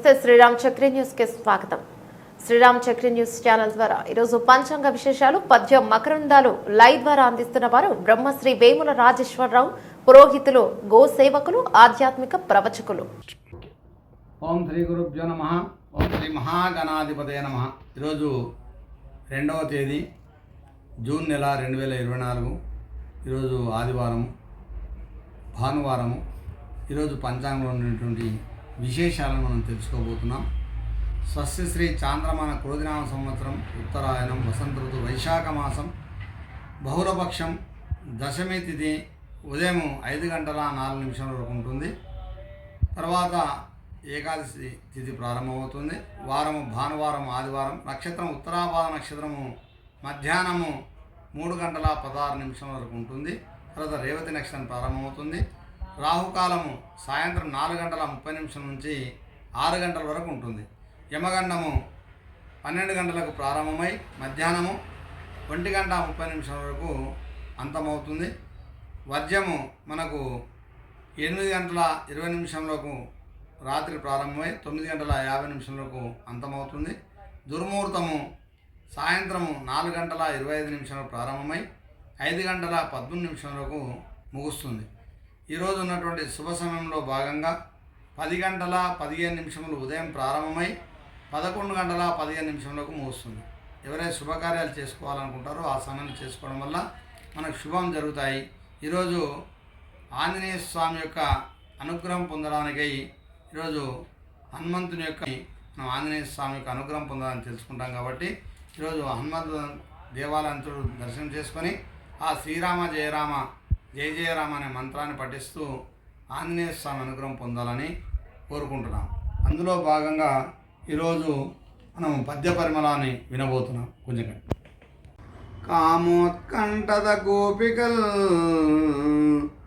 నమస్తే శ్రీరామ్ చక్రి న్యూస్కి స్వాగతం. శ్రీరామ్ చక్రి న్యూస్ ఛానల్ ద్వారా ఈరోజు పంచాంగ విశేషాలు పద్యం మకరందాలు లైవ్ ద్వారా అందిస్తున్న వారు బ్రహ్మశ్రీ వేముల రాజేశ్వరరావు పురోహితులు గో సేవకులు ఆధ్యాత్మిక ప్రవచకులు. ఓం శ్రీ గురుభ్యో నమ. ఓం శ్రీ మహాగణాధిపతయ నమ. ఈరోజు రెండవ తేదీ జూన్ నెల రెండు వేల ఇరవై నాలుగు. ఈరోజు ఆదివారం భానువారము. ఈరోజు పంచాంగంలో ఉన్నటువంటి విశేషాలను మనం తెలుసుకోబోతున్నాం. స్వస్తిశ్రీ చాంద్రమాన క్రోధినామ సంవత్సరం ఉత్తరాయణం వసంత ఋతు వైశాఖ మాసం బహుళపక్షం దశమి తిథి ఉదయం ఐదు గంటల నాలుగు నిమిషాల వరకు ఉంటుంది. తర్వాత ఏకాదశి తిథి ప్రారంభమవుతుంది. వారము భానువారం ఆదివారం నక్షత్రం ఉత్తరాపాద నక్షత్రము మధ్యాహ్నము మూడు గంటల పదహారు నిమిషం వరకు ఉంటుంది. తర్వాత రేవతి నక్షత్రం ప్రారంభమవుతుంది. రాహుకాలము సాయంత్రం నాలుగు గంటల ముప్పై నిమిషం నుంచి ఆరు గంటల వరకు ఉంటుంది. యమగండము పన్నెండు గంటలకు ప్రారంభమై మధ్యాహ్నము ఒంటి గంట ముప్పై నిమిషం వరకు అంతమవుతుంది. వర్జము మనకు ఎనిమిది గంటల ఇరవై నిమిషంలోకు రాత్రి ప్రారంభమై తొమ్మిది గంటల యాభై నిమిషంలోకు అంతమవుతుంది. దుర్ముహూర్తము సాయంత్రము నాలుగు గంటల ఇరవై ఐదు నిమిషాలకు ప్రారంభమై ఐదు గంటల పద్మూడు నిమిషాలకు ముగుస్తుంది. ఈరోజు ఉన్నటువంటి శుభ సమయంలో భాగంగా పది గంటల పదిహేను నిమిషములు ఉదయం ప్రారంభమై పదకొండు గంటల పదిహేను నిమిషంలోకి ముగుస్తుంది. ఎవరైతే శుభకార్యాలు చేసుకోవాలనుకుంటారో ఆ సమయాన్ని చేసుకోవడం వల్ల మనకు శుభం జరుగుతాయి. ఈరోజు ఆంజనేయ స్వామి యొక్క అనుగ్రహం పొందడానికై ఈరోజు హనుమంతుని యొక్క మనం ఆంజనేయ స్వామి యొక్క అనుగ్రహం పొందాలని తెలుసుకుంటాం కాబట్టి ఈరోజు హనుమంతు దేవాలయంతో దర్శనం చేసుకొని ఆ శ్రీరామ జయరామ జయ జయరామ అనే మంత్రాన్ని పఠిస్తూ ఆంజనేయ స్వామి అనుగ్రహం పొందాలని కోరుకుంటున్నాం. అందులో భాగంగా ఈరోజు మనం పద్య పరిమళాన్ని వినబోతున్నాం. కొంచెం కామోత్కంఠద గోపికల్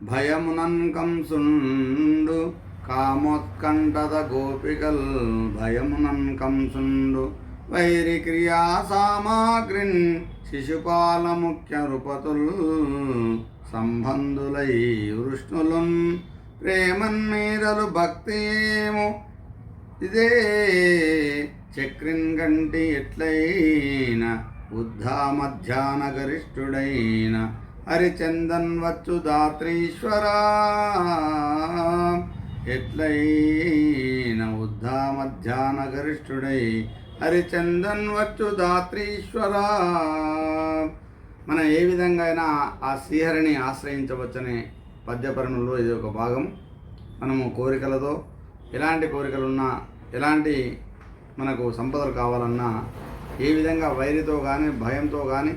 భయమునన్ కంసుండు కామోత్కంఠద గోపికల్ భయమునన్ కంసుండు వైరి క్రియా సామాగ్రిన్ శిశుపాల ముఖ్య నృపతుల్ సంబంధులై వృష్ణులున్ ప్రేమన్మీరలు భక్తి ఏమో ఇదే చక్రిన్ గంటి ఎట్లయిన బుద్ధా మధ్యాహ్న గరిష్ఠుడైన హరిచందన్ వచ్చు దాత్రీశ్వరా. ఎట్లయిన ఉద్ధా మధ్యాహ్న గరిష్ఠుడై హరిచందన్ వచ్చు దాత్రీశ్వరా. మనం ఏ విధంగా అయినా ఆ శ్రీహరిని ఆశ్రయించవచ్చనే పద్యపరణలో ఇది ఒక భాగం. మనము కోరికలతో ఎలాంటి కోరికలున్నా ఎలాంటి మనకు సంపదలు కావాలన్నా ఏ విధంగా వైరితో కానీ భయంతో కానీ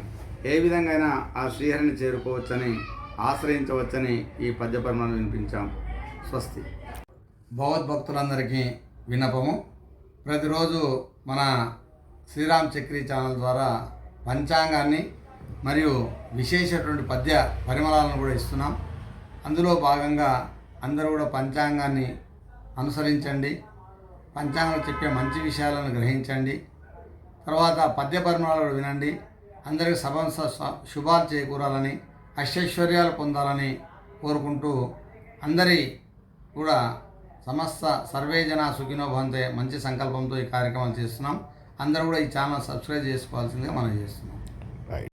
ఏ విధంగా అయినా ఆ శ్రీహరిని చేరుకోవచ్చని ఆశ్రయించవచ్చని ఈ పద్యపరమను వినిపించాం. స్వస్తి. భగవద్భక్తులందరికీ విన్నపము. ప్రతిరోజు మన శ్రీరామ్ చక్రి ఛానల్ ద్వారా పంచాంగాన్ని మరియు విశేషటువంటి పద్య పరిమళాలను కూడా ఇస్తున్నాం. అందులో భాగంగా అందరూ కూడా పంచాంగాన్ని అనుసరించండి. పంచాంగంలో చెప్పే మంచి విషయాలను గ్రహించండి. తర్వాత పద్య పరిమళాలు వినండి. అందరికీ సభంస శుభాలు చేకూరాలని అష్టైశ్వర్యాలు పొందాలని కోరుకుంటూ అందరి కూడా సమస్త సర్వే జన సుఖినో భవంతే మంచి సంకల్పంతో ఈ కార్యక్రమం చేస్తున్నాం. అందరూ కూడా ఈ ఛానల్ సబ్స్క్రైబ్ చేసుకోవాల్సిందిగా మనం చేస్తున్నాం.